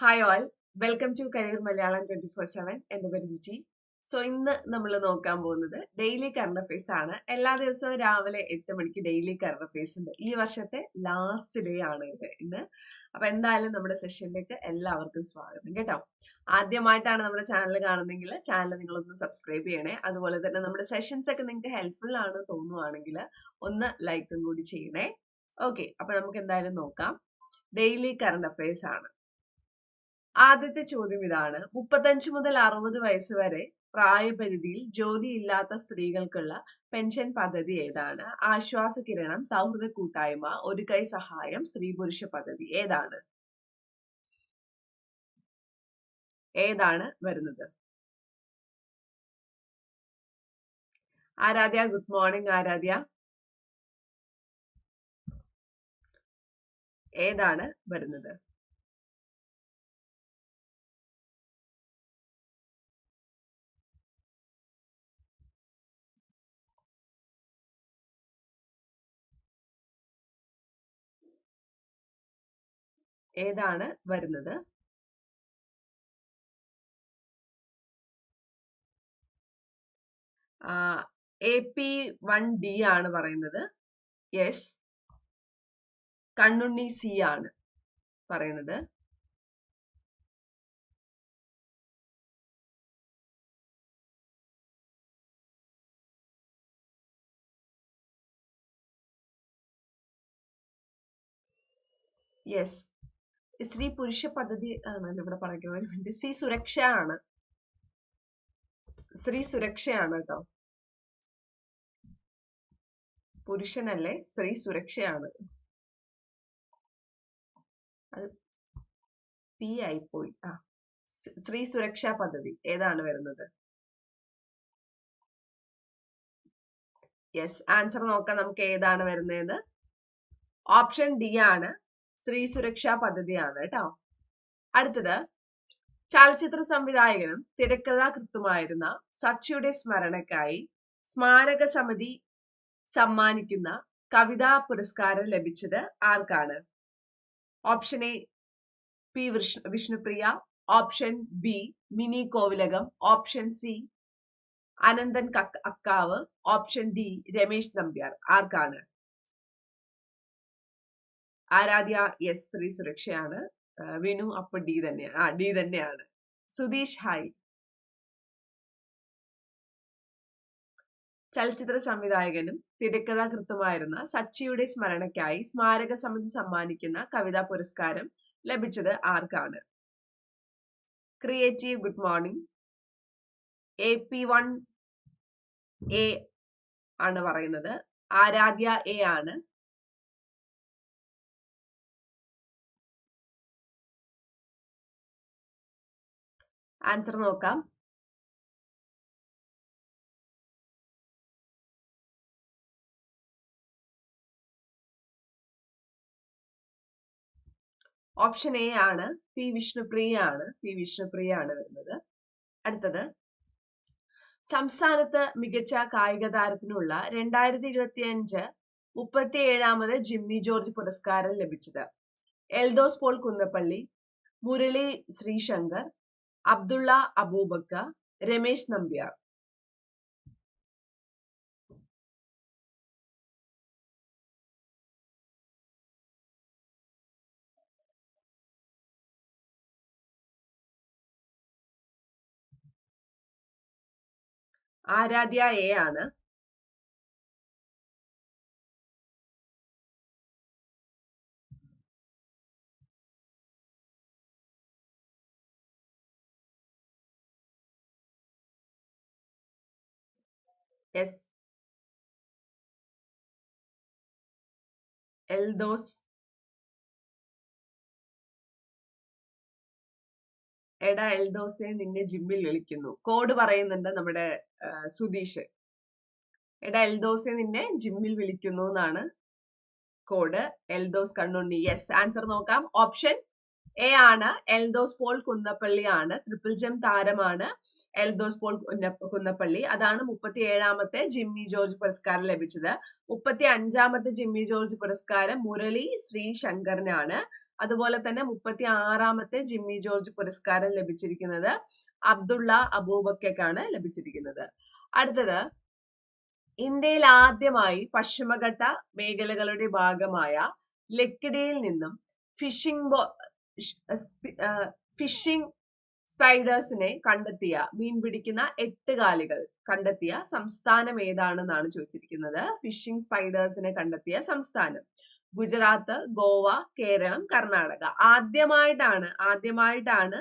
Hi all welcome to career Malayalam twenty four seven എന്റെ പേര് Jiji. So ഇന്ന് നമ്മൾ നോക്കാൻ പോകുന്നത് ഡെയിലി കറണ്ട് അഫയേഴ്സ് ആണ്. എല്ലാ ദിവസവും രാവിലെ എട്ട് മണിക്ക് ഡെയിലി കറണ്ട് അഫയേഴ്സ് ഉണ്ട്. ഈ വർഷത്തെ ലാസ്റ്റ് ഡേ ആണ് ഇത് ഇന്ന്. അപ്പൊ എന്തായാലും നമ്മുടെ സെഷനിലേക്ക് എല്ലാവർക്കും സ്വാഗതം കേട്ടോ. ആദ്യമായിട്ടാണ് നമ്മുടെ ചാനൽ കാണുന്നെങ്കിൽ ചാനൽ നിങ്ങളൊന്ന് സബ്സ്ക്രൈബ് ചെയ്യണേ. അതുപോലെ തന്നെ നമ്മുടെ സെഷൻസ് ഒക്കെ നിങ്ങൾക്ക് ഹെൽപ്ഫുൾ ആണ് തോന്നുവാണെങ്കിൽ ഒന്ന് ലൈക്കും കൂടി ചെയ്യണേ. ഓക്കെ അപ്പൊ നമുക്ക് എന്തായാലും നോക്കാം. ഡെയിലി കറണ്ട് അഫയേഴ്സ് ആണ്. ആദ്യത്തെ ചോദ്യം ഇതാണ്. മുപ്പത്തഞ്ച് മുതൽ അറുപത് വയസ്സ് വരെ പ്രായപരിധിയിൽ ജോലി ഇല്ലാത്ത സ്ത്രീകൾക്കുള്ള പെൻഷൻ പദ്ധതി ഏതാണ്? ആശ്വാസ കിരണം സൗഹൃദ കൂട്ടായ്മ ഒരു കൈ സഹായം സ്ത്രീ പുരുഷ പദ്ധതി ഏതാണ്? ഏതാണ് വരുന്നത്? Aaradhya good morning Aaradhya. ഏതാണ് വരുന്നത്? ഏതാണ് വരുന്നത്? എ പി വൺ ഡി ആണ് പറയുന്നത്. യെസ്. കണ്ണുണ്ണി സി ആണ് പറയുന്നത്. യെസ്. സ്ത്രീ പുരുഷ പദ്ധതി ആണല്ലോ ഇവിടെ പറയുന്നത്. സ്ത്രീ സുരക്ഷയാണ്. സ്ത്രീ സുരക്ഷയാണ് കേട്ടോ. പുരുഷനല്ലേ സ്ത്രീ സുരക്ഷയാണ്. അത് പി പോയി ആ സ്ത്രീ സുരക്ഷാ പദ്ധതി. ഏതാണ് വരുന്നത്? യെസ് ആൻസർ നോക്കാം നമുക്ക് ഏതാണ് വരുന്നത് ഓപ്ഷൻ ഡി ആണ്. സ്ത്രീ സുരക്ഷാ പദ്ധതിയാണ് കേട്ടോ. അടുത്തത് ചലച്ചിത്ര സംവിധായകനും തിരക്കഥാകൃത്തുമായിരുന്ന സച്ചിയുടെ സ്മരണയ്ക്കായി സ്മാരക സമിതി സമ്മാനിക്കുന്ന കവിതാ പുരസ്കാരം ലഭിച്ചത് ആർക്കാണ്? Option A P Vishnupriya. Option B Mini Kovilakam. Option C Ananthan Akkav. Option D Ramesh Nambiar. ആർക്കാണ്? ആരാധ്യ എസ് സ്ത്രീ സുരക്ഷയാണ്. വിനു അപ്പൊ ഡി തന്നെയാണ് ആ ഡി തന്നെയാണ്. സുധീഷ് ഹായ്. ചലച്ചിത്ര സംവിധായകനും തിരക്കഥാകൃത്തുമായിരുന്ന സച്ചിയുടെ സ്മരണയ്ക്കായി സ്മാരക സമിതി സമ്മാനിക്കുന്ന കവിതാ പുരസ്കാരം ലഭിച്ചത് ആർക്കാണ്? Creative good morning. A P one A ആണ് പറയുന്നത്. ആരാധ്യ എ ആണ്. ആൻസർ നോക്കാം. ഓപ്ഷൻ എ ആണ് പി വിഷ്ണുപ്രിയ ആണ് പി വിഷ്ണുപ്രിയ ആണ് വരുന്നത്. അടുത്തത്. സംസ്ഥാനത്ത് മികച്ച കായിക താരത്തിനുള്ള രണ്ടായിരത്തി ഇരുപത്തി അഞ്ച് മുപ്പത്തി ഏഴാമത് ജിമ്മി ജോർജ് പുരസ്കാരം ലഭിച്ചത്. എൽദോസ് പോൾ കുന്നപ്പള്ളി മുരളി ശ്രീശങ്കർ അബ്ദുള്ള അബൂബക്ക രമേശ് നമ്പ്യാർ. ആരാധ്യ എ ആണ്. എസ് എൽദോസ് എടാ എൽദോസെ നിന്നെ ജിമ്മിൽ വിളിക്കുന്നു. കോഡ് പറയുന്നുണ്ട് നമ്മുടെ സുധീഷ്. എടാ എൽദോസെ നിന്നെ ജിമ്മിൽ വിളിക്കുന്നു എന്നാണ് code Eldhose Kannunni. Yes answer നോക്കാം. ഓപ്ഷൻ എ ആണ് എൽദോസ് പോൾ കുന്നപ്പള്ളി ആണ് ട്രിപ്പിൾ ജം താരമാണ് എൽദോസ് പോൾ കുന്നപ്പള്ളി. അതാണ് മുപ്പത്തി ഏഴാമത്തെ ജിമ്മി ജോർജ് പുരസ്കാരം ലഭിച്ചത്. മുപ്പത്തി അഞ്ചാമത്തെ ജിമ്മി ജോർജ് പുരസ്കാരം മുരളി ശ്രീ ശങ്കറിനാണ്. അതുപോലെ തന്നെ മുപ്പത്തി ആറാമത്തെ ജിമ്മി ജോർജ് പുരസ്കാരം ലഭിച്ചിരിക്കുന്നത് അബ്ദുള്ള അബൂബക്കാണ് ലഭിച്ചിരിക്കുന്നത്. അടുത്തത് ഇന്ത്യയിൽ ആദ്യമായി പശ്ചിമഘട്ട മേഖലകളുടെ ഭാഗമായ ലക്കിടിയിൽ നിന്നും ഫിഷിംഗ് ഫിഷിംഗ് സ്പൈഡേഴ്സിനെ കണ്ടെത്തിയ മീൻ പിടിക്കുന്ന എട്ട് കാലികൾ കണ്ടെത്തിയ സംസ്ഥാനം ഏതാണെന്നാണ് ചോദിച്ചിരിക്കുന്നത്. ഫിഷിംഗ് സ്പൈഡേഴ്സിനെ കണ്ടെത്തിയ സംസ്ഥാനം. ഗുജറാത്ത് ഗോവ കേരളം കർണാടക. ആദ്യമായിട്ടാണ് ആദ്യമായിട്ടാണ്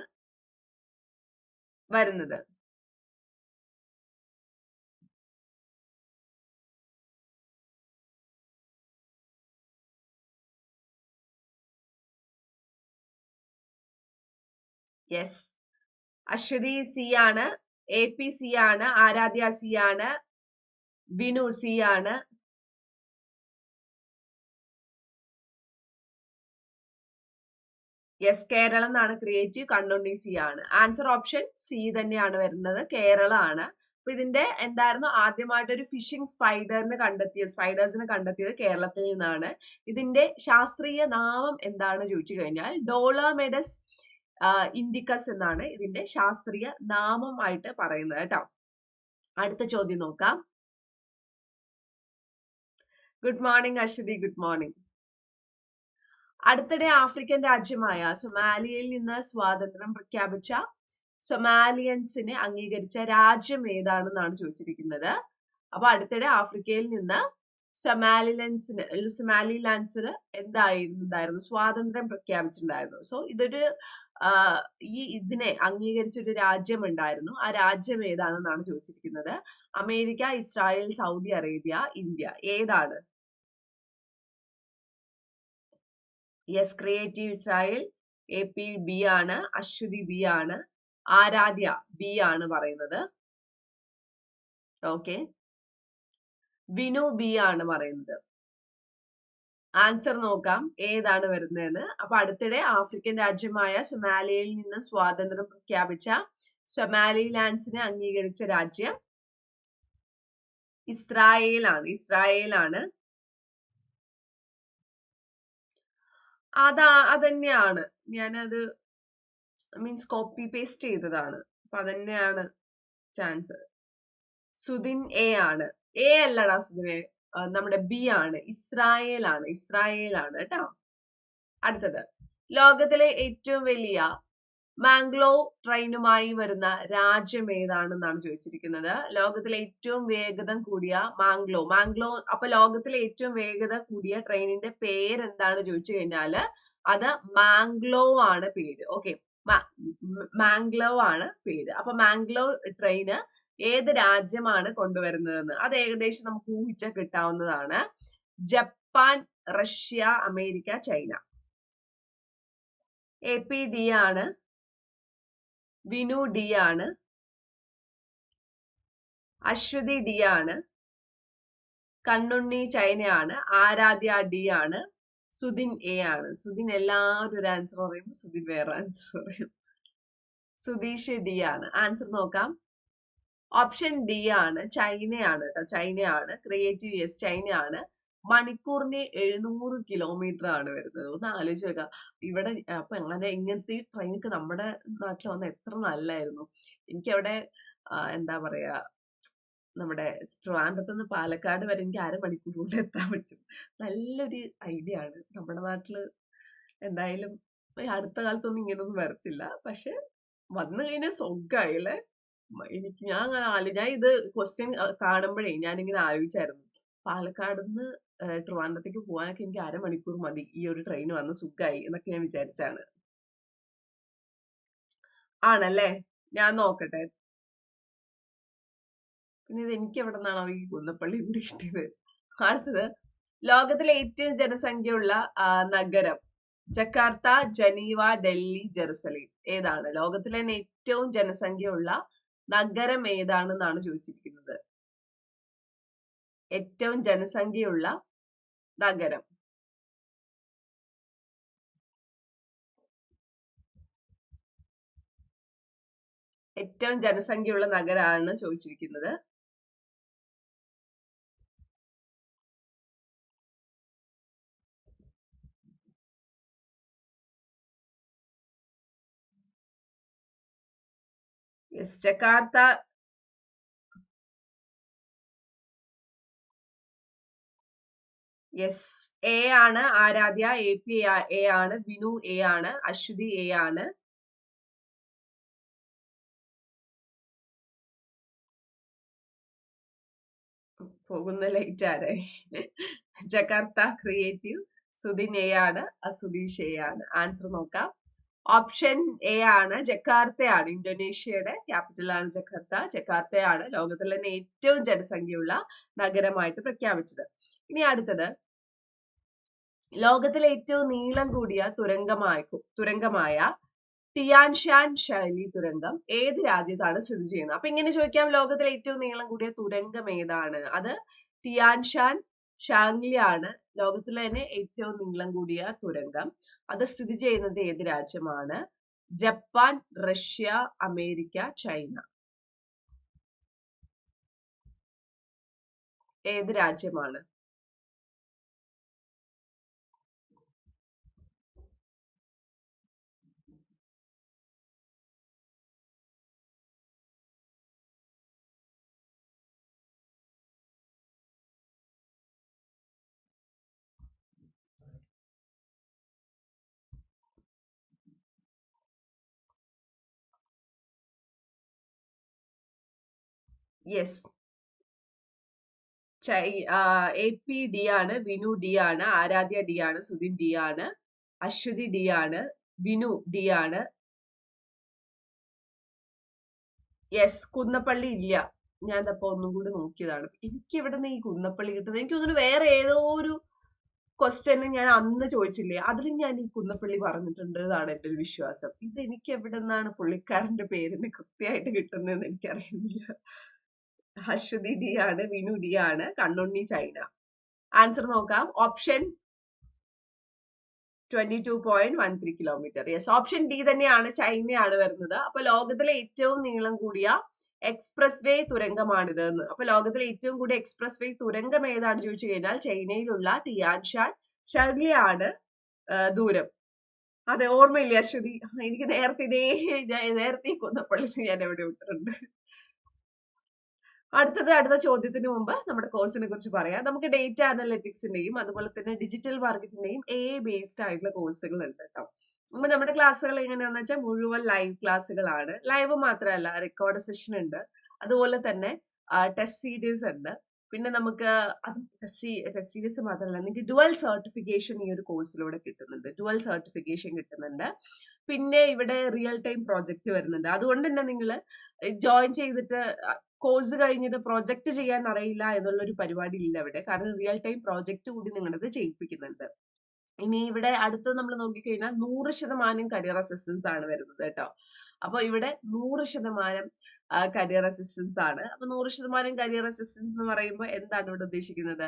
വരുന്നത്. യെസ് അശ്വതി സി ആണ് എ പി സി ആണ് ആരാധ്യ സി ആണ് ബിനു സി ആണ്. യെസ് കേരളം എന്നാണ് ക്രിയേറ്റീവ് കണ്ണുണ്ണി സി ആണ്. ആൻസർ ഓപ്ഷൻ സി തന്നെയാണ് വരുന്നത് കേരളമാണ് അപ്പൊ ഇതിന്റെ എന്തായിരുന്നു? ആദ്യമായിട്ട് ഒരു ഫിഷിംഗ് സ്പൈഡറിന് കണ്ടെത്തിയത് സ്പൈഡേഴ്സിനെ കണ്ടെത്തിയത് കേരളത്തിൽ നിന്നാണ്. ഇതിന്റെ ശാസ്ത്രീയ നാമം എന്താണ് ചോദിച്ചു കഴിഞ്ഞാൽ ഡോളാമെഡസ് ഇൻഡിക്കസ് എന്നാണ് ഇതിന്റെ ശാസ്ത്രീയ നാമമായിട്ട് പറയുന്നത് കേട്ടോ. അടുത്ത ചോദ്യം നോക്കാം. Good morning Aswathy. Good morning അടുത്തിടെ ആഫ്രിക്കൻ രാജ്യമായ സൊമാലിയയിൽ നിന്ന് സ്വാതന്ത്ര്യം പ്രഖ്യാപിച്ച സൊമാലിയൻസിനെ അംഗീകരിച്ച രാജ്യം ഏതാണെന്നാണ് ചോദിച്ചിരിക്കുന്നത്. അപ്പൊ അടുത്തിടെ ആഫ്രിക്കയിൽ നിന്ന് സൊമാലിലൻസിന് സൊമാലിലാൻസിന് എന്തായിരുന്നുണ്ടായിരുന്നു? സ്വാതന്ത്ര്യം പ്രഖ്യാപിച്ചിട്ടുണ്ടായിരുന്നു. സോ ഇതൊരു ഈ ഇതിനെ അംഗീകരിച്ചൊരു രാജ്യം ഉണ്ടായിരുന്നു ആ രാജ്യം ഏതാണെന്നാണ് ചോദിച്ചിരിക്കുന്നത്? America Israel Saudi Arabia India. ഏതാണ്? Yes creative Israel. A P B ആണ്. അശ്വതി ബി ആണ്. ആരാധ്യ ബി ആണ് പറയുന്നത്. ഓക്കെ. വിനു ബി ആണ് പറയുന്നത്. ആൻസർ നോക്കാം. ഏതാണ് വരുന്നതെന്ന്. അപ്പൊ അടുത്തിടെ ആഫ്രിക്കൻ രാജ്യമായ സൊമാലിയയിൽ നിന്ന് സ്വാതന്ത്ര്യം പ്രഖ്യാപിച്ച സൊമാലിലാൻഡ്സിനെ അംഗീകരിച്ച രാജ്യം ഇസ്രായേലാണ്. ഇസ്രായേലാണ്. അതാ അതന്നെയാണ്. ഞാനത് മീൻസ് കോപ്പി പേസ്റ്റ് ചെയ്തതാണ്. അപ്പൊ അതന്നെയാണ് ചാൻസ് സുദിൻ എ ആണ്. എ അല്ലടാ സുദിനെ നമ്മുടെ ബി ആണ് ഇസ്രായേൽ ആണ് ഇസ്രായേൽ ആണ് കേട്ടോ. അടുത്തത്. ലോകത്തിലെ ഏറ്റവും വലിയ മാംഗ്ലോ ട്രെയിനുമായി വരുന്ന രാജ്യം ഏതാണെന്നാണ് ചോദിച്ചിരിക്കുന്നത്? ലോകത്തിലെ ഏറ്റവും വേഗത കൂടിയ മാംഗ്ലോ. മാംഗ്ലോ അപ്പൊ ലോകത്തിലെ ഏറ്റവും വേഗത കൂടിയ ട്രെയിനിന്റെ പേര് എന്താണ് ചോദിച്ചു കഴിഞ്ഞാൽ അത് മാംഗ്ലോ ആണ് പേര്. ഓക്കെ. മാംഗ്ലോ ആണ് പേര്. അപ്പൊ മാംഗ്ലോ ട്രെയിന് ഏത് രാജ്യമാണ് കൊണ്ടുവരുന്നതെന്ന്. അത് ഏകദേശം നമുക്ക് ഊഹിച്ച കിട്ടാവുന്നതാണ്. Japan Russia America China. A P D ആണ്. വിനു ഡി ആണ്. അശ്വതി ഡി ആണ്. കണ്ണുണ്ണി ചൈനയാണ് ആരാധ്യ ഡി ആണ്. സുദിൻ എ ആണ്. സുദിൻ എല്ലാവരും ഒരു ആൻസർ പറയും സുദിൻ വേറെ ആൻസർ പറയും. സുധീഷ് ഡി ആണ്. ആൻസർ നോക്കാം. ഓപ്ഷൻ ഡി ആണ് ചൈനയാണ് കേട്ടോ ചൈനയാണ് ക്രിയേറ്റീവ് യെസ് ചൈനയാണ്. മണിക്കൂറിന് എഴുന്നൂറ് കിലോമീറ്റർ ആണ് വരുന്നത്. ഒന്ന് ആലോചിച്ച് വെക്കുക ഇവിടെ അപ്പൊ അങ്ങനെ ഇങ്ങനത്തെ ട്രെയിനൊക്കെ നമ്മുടെ നാട്ടിൽ വന്ന എത്ര നല്ലായിരുന്നു. എനിക്കവിടെ എന്താ പറയാ നമ്മുടെ ട്രിവാൻഡ്രത്ത് നിന്ന് പാലക്കാട് വരെ എനിക്ക് അരമണിക്കൂർ എത്താൻ പറ്റും. നല്ലൊരു ഐഡിയ ആണ്. നമ്മുടെ നാട്ടിൽ എന്തായാലും അടുത്ത കാലത്തൊന്നും ഇങ്ങനൊന്നും വരത്തില്ല. പക്ഷെ വന്നു കഴിഞ്ഞാൽ സ്വഗ്ഗായില്ലേ എനിക്ക് ഞാൻ അങ്ങനെ ആലോ ഞാൻ ഇത് ക്വസ്റ്റ്യൻ കാണുമ്പോഴേ ഞാനിങ്ങനെ ആലോചിച്ചായിരുന്നു. പാലക്കാട് നിന്ന് ട്രിവാൻഡ്രത്തേക്ക് പോകാനൊക്കെ എനിക്ക് അരമണിക്കൂർ മതി. ഈ ഒരു ട്രെയിൻ വന്ന് സുഖമായി എന്നൊക്കെ ഞാൻ വിചാരിച്ചാണ്. ആണല്ലേ? ഞാൻ നോക്കട്ടെ. പിന്നെ ഇത് എനിക്ക് എവിടെ നിന്നാണോ ഈ കുന്നപ്പള്ളി കൂടി കിട്ടിയത്? അടുത്തത്. ലോകത്തിലെ ഏറ്റവും ജനസംഖ്യയുള്ള നഗരം. Jakarta Geneva Delhi Jerusalem. ഏതാണ്? ലോകത്തിലെ തന്നെ ഏറ്റവും ജനസംഖ്യയുള്ള നഗരം ഏതാണെന്നാണ് ചോദിച്ചിരിക്കുന്നത്. ഏറ്റവും ജനസംഖ്യയുള്ള നഗരം. ഏറ്റവും ജനസംഖ്യയുള്ള നഗരമാണ് ചോദിച്ചിരിക്കുന്നത്. യെസ് ജക്കാർത്ത യെസ് എ ആണ് ആരാധ്യ എ പി എ ആണ് വിനു എ ആണ് അശ്വതി എ ആണ്. പോകുന്ന ലൈറ്റ് ആരായി ജക്കാർത്ത ക്രിയേറ്റീവ് സുദിൻ എ ആണ് സുധീഷ് എ ആണ്. ആൻസർ നോക്കാം. ഓപ്ഷൻ എ ആണ് ജക്കാർത്തയാണ്. ഇന്തോനേഷ്യയുടെ ക്യാപിറ്റൽ ആണ് ജക്കാർത്ത. ജക്കാർത്തയാണ് ലോകത്തിലെ തന്നെ ഏറ്റവും ജനസംഖ്യയുള്ള നഗരമായിട്ട് പ്രഖ്യാപിച്ചത്. ഇനി അടുത്തത്. ലോകത്തിലെ ഏറ്റവും നീളം കൂടിയ തുരങ്കമായ തുരങ്കമായ ടിയാൻഷാൻ ശൈലി തുരങ്കം ഏത് രാജ്യത്താണ് സ്ഥിതി ചെയ്യുന്നത്? അപ്പൊ ഇങ്ങനെ ചോദിക്കാം. ലോകത്തിലെ ഏറ്റവും നീളം കൂടിയ തുരങ്കം ഏതാണ്? അത് ടിയാൻഷാൻ ഷാംഗ്ലി ആണ് ലോകത്തിലെ തന്നെ ഏറ്റവും നീളം കൂടിയ തുരങ്കം. അത് സ്ഥിതി ചെയ്യുന്നത് ഏത് രാജ്യമാണ്? Japan Russia America China. ഏത് രാജ്യമാണ്? യെസ് എ പി ഡി ആണ് വിനു ഡി ആണ് ആരാധ്യ ഡി ആണ് സുധിൻ ഡി ആണ് അശ്വതി ഡി ആണ് വിനു ഡി ആണ്. യെസ് കുന്നപ്പള്ളി ഇല്ല. ഞാൻ അപ്പൊ ഒന്നും കൂടി നോക്കിയതാണ്. എനിക്ക് ഇവിടെ നിന്ന് ഈ കുന്നപ്പള്ളി കിട്ടുന്നത് എനിക്ക് തോന്നുന്നു വേറെ ഏതോ ഒരു ക്വസ്റ്റ്യന് ഞാൻ അന്ന് ചോദിച്ചില്ലേ അതിൽ ഞാൻ ഈ കുന്നപ്പള്ളി പറഞ്ഞിട്ടുണ്ട് എന്നാണ് എന്റെ ഒരു വിശ്വാസം. ഇത് എനിക്ക് എവിടെ നിന്നാണ് പുള്ളിക്കാരന്റെ പേരിന് കൃത്യമായിട്ട് കിട്ടുന്നതെന്ന് എനിക്കറിയുന്നില്ല. അശ്വതി ഡി ആണ് വിനു ഡി ആണ് കണ്ണുണ്ണി ചൈന. ആൻസർ നോക്കാം. Option twenty two point one three kilometre yes option D തന്നെയാണ് ചൈനയാണ് വരുന്നത്. അപ്പൊ ലോകത്തിലെ ഏറ്റവും നീളം കൂടിയ എക്സ്പ്രസ് വേ തുരങ്കമാണിത് എന്ന്. അപ്പൊ ലോകത്തിലെ ഏറ്റവും കൂടിയ എക്സ്പ്രസ് വേ തുരങ്കം ഏതാണ് ചോദിച്ചു കഴിഞ്ഞാൽ ചൈനയിലുള്ള ടിയാൻഷാൻ ഷഗ്ലിയാണ് ദൂരം. അതെ ഓർമ്മയില്ല അശ്വതി എനിക്ക് നേരത്തെ ഇതേ നേരത്തെ കൊന്നപ്പള്ളി ഞാൻ എവിടെ വിട്ടിട്ടുണ്ട്? അടുത്തത് അടുത്ത ചോദ്യത്തിന് മുമ്പ് നമ്മുടെ കോഴ്സിനെ കുറിച്ച് പറയാം. നമുക്ക് ഡേറ്റ അനലിറ്റിക്സിന്റെയും അതുപോലെ തന്നെ ഡിജിറ്റൽ മാർക്കറ്റിന്റെയും എ ബേസ്ഡ് ആയിട്ടുള്ള കോഴ്സുകൾ ഉണ്ട് കേട്ടോ അപ്പൊ നമ്മുടെ ക്ലാസ്സുകൾ എങ്ങനെയാണെന്ന് വെച്ചാൽ മുഴുവൻ ലൈവ് ക്ലാസ്സുകളാണ് ലൈവ് മാത്രമല്ല റെക്കോർഡ് സെഷൻ ഉണ്ട്. അതുപോലെ തന്നെ ടെസ്റ്റ് സീരീസ് ഉണ്ട്. പിന്നെ നമുക്ക് സീരീസ് മാത്രമല്ല നിങ്ങൾക്ക് ഡുവൽ സർട്ടിഫിക്കേഷൻ ഈ ഒരു കോഴ്സിലൂടെ കിട്ടുന്നുണ്ട്. ഡുവൽ സർട്ടിഫിക്കേഷൻ കിട്ടുന്നുണ്ട്. പിന്നെ ഇവിടെ റിയൽ ടൈം പ്രോജക്റ്റ് വരുന്നുണ്ട്. അതുകൊണ്ട് തന്നെ നിങ്ങൾ ജോയിൻ ചെയ്തിട്ട് കോഴ്സ് കഴിഞ്ഞിട്ട് പ്രൊജക്ട് ചെയ്യാൻ അറിയില്ല എന്നുള്ളൊരു പരിപാടി ഇല്ല ഇവിടെ. കാരണം റിയൽ ടൈം പ്രോജക്റ്റ് കൂടി നിങ്ങളത് ചെയ്യിപ്പിക്കുന്നുണ്ട്. ഇനി ഇവിടെ അടുത്ത് നമ്മൾ നോക്കിക്കഴിഞ്ഞാൽ നൂറ് ശതമാനം കരിയർ അസിസ്റ്റൻസ് ആണ് വരുന്നത് കേട്ടോ. അപ്പോൾ ഇവിടെ നൂറ് ശതമാനം കരിയർ അസിസ്റ്റൻസ് ആണ്. അപ്പൊ നൂറ് ശതമാനം കരിയർ അസിസ്റ്റൻസ് എന്ന് പറയുമ്പോൾ എന്താണ് ഇവിടെ ഉദ്ദേശിക്കുന്നത്?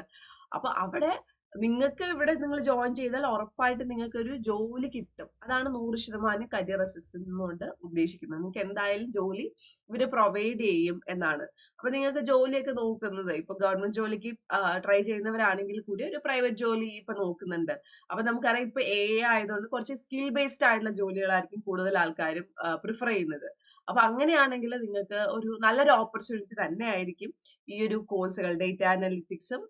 അപ്പൊ അവിടെ നിങ്ങൾക്ക് ഇവിടെ നിങ്ങൾ ജോയിൻ ചെയ്താൽ ഉറപ്പായിട്ട് നിങ്ങൾക്ക് ഒരു ജോലി കിട്ടും. അതാണ് നൂറ് ശതമാനം കരിയർ അസിസ്റ്റൻസ് കൊണ്ട് ഉദ്ദേശിക്കുന്നത്. നിങ്ങൾക്ക് എന്തായാലും ജോലി ഇവർ പ്രൊവൈഡ് ചെയ്യും എന്നാണ്. അപ്പൊ നിങ്ങൾക്ക് ജോലിയൊക്കെ നോക്കുന്നത്. ഇപ്പൊ ഗവൺമെന്റ് ജോലിക്ക് ട്രൈ ചെയ്യുന്നവരാണെങ്കിൽ കൂടി ഒരു പ്രൈവറ്റ് ജോലി ഇപ്പൊ നോക്കുന്നുണ്ട്. അപ്പൊ നമുക്കറിയാം ഇപ്പൊ എ ആയതുകൊണ്ട് കുറച്ച് സ്കിൽ ബേസ്ഡ് ആയിട്ടുള്ള ജോലികളായിരിക്കും കൂടുതൽ ആൾക്കാരും പ്രിഫർ ചെയ്യുന്നത്. അപ്പൊ അങ്ങനെയാണെങ്കിൽ നിങ്ങൾക്ക് ഒരു നല്ലൊരു ഓപ്പർച്യൂണിറ്റി തന്നെ ആയിരിക്കും ഈ ഒരു കോഴ്സുകൾ ഡേറ്റ അനലിറ്റിക്സും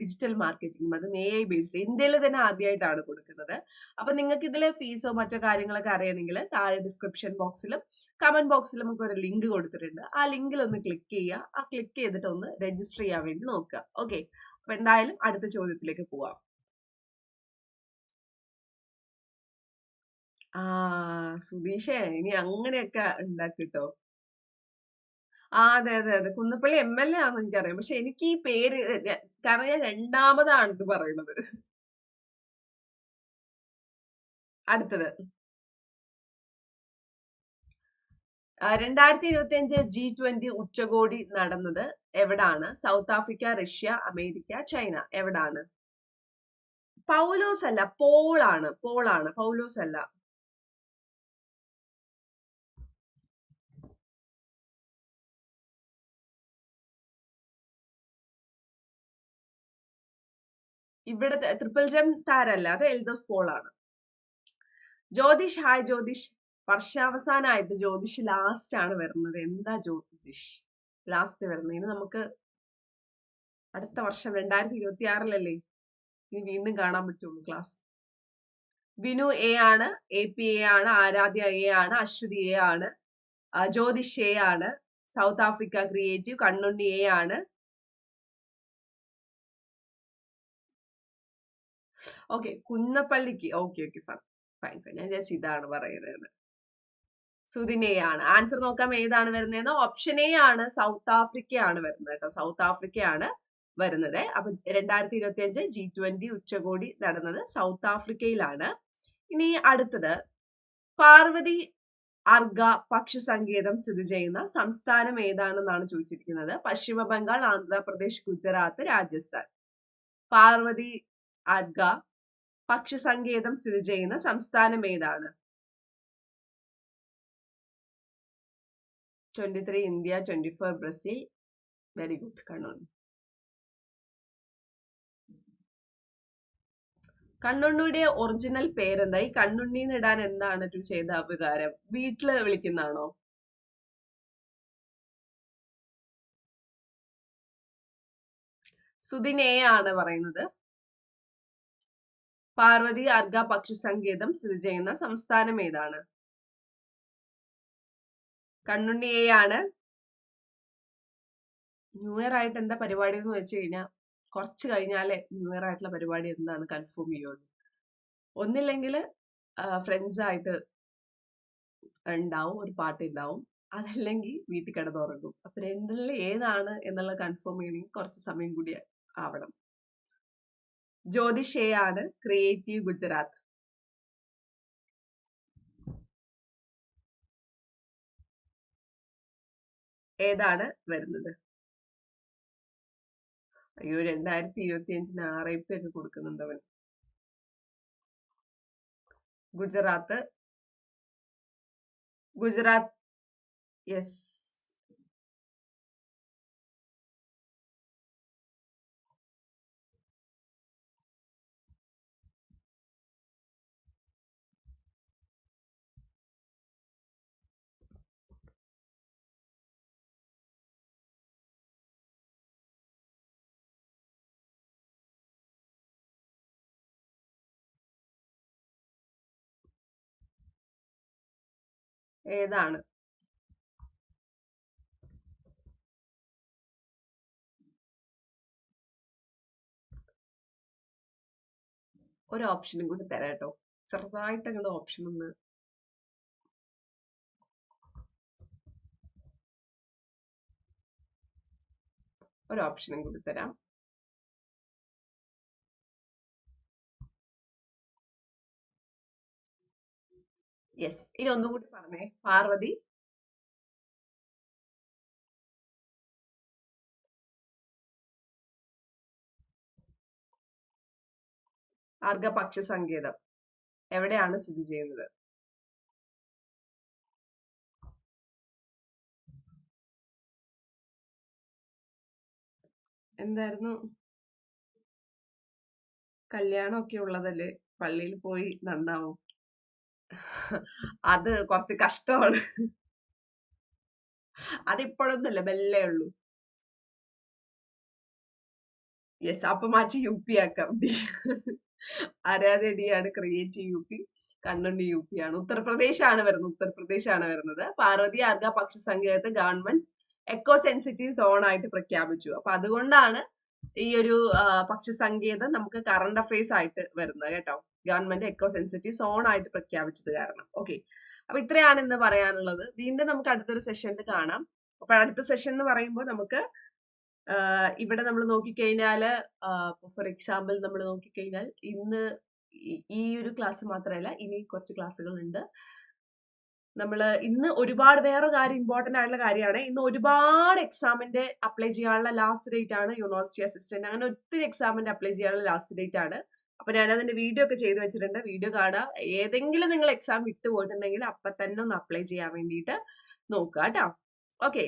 ഡിജിറ്റൽ മാർക്കറ്റിംഗും അതും എ ഐ ബേസ്ഡ് ഇന്ത്യയിൽ തന്നെ ആദ്യമായിട്ടാണ് കൊടുക്കുന്നത്. അപ്പൊ നിങ്ങൾക്ക് ഇതിലെ ഫീസോ മറ്റോ കാര്യങ്ങളൊക്കെ അറിയണമെങ്കിൽ താഴെ ഡിസ്ക്രിപ്ഷൻ ബോക്സിലും കമന്റ് ബോക്സിലും നമുക്ക് ഒരു ലിങ്ക് കൊടുത്തിട്ടുണ്ട്. ആ ലിങ്കിൽ ഒന്ന് ക്ലിക്ക് ചെയ്യുക. ആ ക്ലിക്ക് ചെയ്തിട്ട് ഒന്ന് രജിസ്റ്റർ ചെയ്യാൻ വേണ്ടി നോക്കുക. ഓക്കെ അപ്പൊ എന്തായാലും അടുത്ത ചോദ്യത്തിലേക്ക് പോവാം. ആ സുധീഷേ ഇനി അങ്ങനെയൊക്കെ ഉണ്ടാക്കിട്ടോ? ആ അതെ അതെ അതെ. കുന്നപ്പള്ളി എം എൽ എ ആണെന്ന് എനിക്കറിയാം. പക്ഷെ എനിക്ക് ഈ പേര് കാരണം ഞാൻ രണ്ടാമതാണ് ഇത് പറയുന്നത്. അടുത്തത്. രണ്ടായിരത്തി ഇരുപത്തി അഞ്ച് ജി ട്വന്റി ഉച്ചകോടി നടന്നത് എവിടാണ്? South Africa Russia America China. എവിടാണ്? പൗലോസ് അല്ല പോളാണ് പോളാണ് പൗലോസ് അല്ല ഇവിടെ ട്രിപ്പിൾ ജം താരല്ല അത് എൽദോസ് പോൾ ആണ്. ജ്യോതിഷ് ഹായ് ജ്യോതിഷ്. വർഷാവസാനമായിട്ട് ജ്യോതിഷ് ലാസ്റ്റ് ആണ് വരുന്നത്. എന്താ ജ്യോതിഷ്? ലാസ്റ്റ് വരുന്നത്. ഇനി നമുക്ക് അടുത്ത വർഷം രണ്ടായിരത്തി ഇരുപത്തി ആറിലല്ലേ ഇനി വീണ്ടും കാണാൻ പറ്റുള്ളൂ ക്ലാസ് വിനു എ ആണ് എ പി എ ആണ് ആരാധ്യ എ ആണ് അശ്വതി എ ആണ് ജ്യോതിഷ് എ ആണ് South Africa creative Kannunni A ആണ് okay കുന്നപ്പള്ളിക്ക് okay okay fine fine fine. ഞാൻ വിചാരിച്ചു ഇതാണ് പറയുന്നത്. സുദിനെയാണ്. ആൻസർ നോക്കാം ഏതാണ് വരുന്നത് ഓപ്ഷൻ എ ആണ് സൗത്ത് ആഫ്രിക്കയാണ് വരുന്നത് കേട്ടോ. സൗത്ത് ആഫ്രിക്കയാണ് വരുന്നത്. അപ്പൊ രണ്ടായിരത്തി ഇരുപത്തി അഞ്ച് ജി ട്വന്റി ഉച്ചകോടി നടന്നത് സൗത്ത് ആഫ്രിക്കയിലാണ്. ഇനി അടുത്തത്. പാർവതി അർഗ പക്ഷി സങ്കേതം സ്ഥിതി ചെയ്യുന്ന സംസ്ഥാനം ഏതാണെന്നാണ് ചോദിച്ചിരിക്കുന്നത്. പശ്ചിമ ബംഗാൾ ആന്ധ്രാപ്രദേശ് ഗുജറാത്ത് രാജസ്ഥാൻ. പാർവതി അർഗ പക്ഷി സങ്കേതം സ്ഥിതി ചെയ്യുന്ന സംസ്ഥാനം ഏതാണ്? Twenty three India twenty four Brazil. Very good Kannur. കണ്ണുണ്ണിയുടെ original പേരെന്താ? ഈ കണ്ണുണ്ണി ഇടാൻ എന്താണ് ചെയ്ത വികാരം വീട്ടിൽ വിളിക്കുന്നതാണോ? സുദിനേ ആണ് പറയുന്നത്. പാർവതി അർഗ പക്ഷി സങ്കേതം സ്ഥിതി ചെയ്യുന്ന സംസ്ഥാനം ഏതാണ്? കണ്ണുണ്ണി എ ആണ് ന്യൂ ഇയർ ആയിട്ട് എന്താ പരിപാടി എന്ന് വെച്ച് കഴിഞ്ഞാൽ കുറച്ച് കഴിഞ്ഞാലേ ന്യൂ ഇയർ ആയിട്ടുള്ള പരിപാടി എന്താണ് കൺഫേം ചെയ്യുള്ളൂ. ഒന്നില്ലെങ്കിൽ ഫ്രണ്ട്സ് ആയിട്ട് ഉണ്ടാവും ഒരു പാട്ട് ഉണ്ടാവും. അതല്ലെങ്കിൽ വീട്ടിൽ കിടന്നുറങ്ങും. അപ്പൊ രണ്ടിൽ ഏതാണ് എന്നുള്ളത് കൺഫേം ചെയ്യണമെങ്കിൽ കുറച്ച് സമയം കൂടി ആവണം. ജ്യോതിഷയാണ് ക്രിയേറ്റീവ് ഗുജറാത്ത്. ഏതാണ് വരുന്നത്? അയ്യോ രണ്ടായിരത്തി ഇരുപത്തി അഞ്ചിന് ആർ ഒക്കെ കൊടുക്കുന്നുണ്ട് ഗുജറാത്ത്. ഗുജറാത്ത്. യെസ്. ഏതാണ്? ഒരു ഓപ്ഷനും കൂടി തരാം കേട്ടോ. ചെറുതായിട്ട് അങ്ങോട്ട് ഓപ്ഷൻ ഒന്ന്. ഒരു ഓപ്ഷനും കൂടി തരാം. യെസ് ഇനി ഒന്നുകൂടി പറഞ്ഞേ. പാർവതി. അർഘപക്ഷ സങ്കേതം എവിടെയാണ് സ്ഥിതി ചെയ്യുന്നത്? എന്തായിരുന്നു? കല്യാണമൊക്കെ ഉള്ളതല്ലേ? പള്ളിയിൽ പോയി നന്നാവും. അത് കുറച്ച് കഷ്ടമാണ്. അതിപ്പോഴൊന്നുമല്ല മെല്ലേ ഉള്ളൂ. യെസ് അപ്പൊ മാറ്റി യു പി ആക്കാം. ആരാധിയാണ് creative U P Kannunni U P ആണ് ഉത്തർപ്രദേശ് ആണ് വരുന്നത് ഉത്തർപ്രദേശ് ആണ് വരുന്നത്. പാർവതി ആർഗ പക്ഷി സങ്കേതത്തെ ഗവൺമെന്റ് എക്കോ സെൻസിറ്റീവ് സോൺ ആയിട്ട് പ്രഖ്യാപിച്ചു. അപ്പൊ അതുകൊണ്ടാണ് ഈ ഒരു പക്ഷി സങ്കേതം നമുക്ക് കറണ്ട് അഫയേഴ്സ് ആയിട്ട് വരുന്നത് കേട്ടോ. ഗവൺമെന്റ് എക്കോ സെൻസിറ്റീവ് സോൺ ആയിട്ട് പ്രഖ്യാപിച്ചത് കാരണം. ഓക്കെ അപ്പൊ ഇത്രയാണ് ഇന്ന് പറയാനുള്ളത്. വീണ്ടും നമുക്ക് അടുത്തൊരു സെഷനിൽ കാണാം. അപ്പൊ അടുത്ത സെഷൻ എന്ന് പറയുമ്പോൾ നമുക്ക് ഇവിടെ നമ്മൾ നോക്കിക്കഴിഞ്ഞാൽ ഫോർ എക്സാമ്പിൾ നമ്മൾ നോക്കിക്കഴിഞ്ഞാൽ ഇന്ന് ഈ ഒരു ക്ലാസ് മാത്രമല്ല ഇനി കുറച്ച് ക്ലാസ്സുകൾ ഉണ്ട്. നമ്മൾ ഇന്ന് ഒരുപാട് വേറെ കാര്യം ഇമ്പോർട്ടന്റ് ആയിട്ടുള്ള കാര്യമാണ്. ഇന്ന് ഒരുപാട് എക്സാമിന്റെ അപ്ലൈ ചെയ്യാനുള്ള ലാസ്റ്റ് ഡേറ്റ് ആണ് യൂണിവേഴ്സിറ്റി അസിസ്റ്റന്റ് അങ്ങനെ ഒത്തിരി എക്സാമിന്റെ അപ്ലൈ ചെയ്യാനുള്ള ലാസ്റ്റ് ഡേറ്റ് ആണ്. അപ്പൊ ഞാൻ അതിന്റെ വീഡിയോ ഒക്കെ ചെയ്തു വെച്ചിട്ടുണ്ട്. വീഡിയോ കാണാം ഏതെങ്കിലും നിങ്ങൾ എക്സാം വിട്ടു പോയിട്ടുണ്ടെങ്കിൽ അപ്പൊ തന്നെ ഒന്ന് അപ്ലൈ ചെയ്യാൻ വേണ്ടിയിട്ട് നോക്കുക കേട്ടോ. ഓക്കെ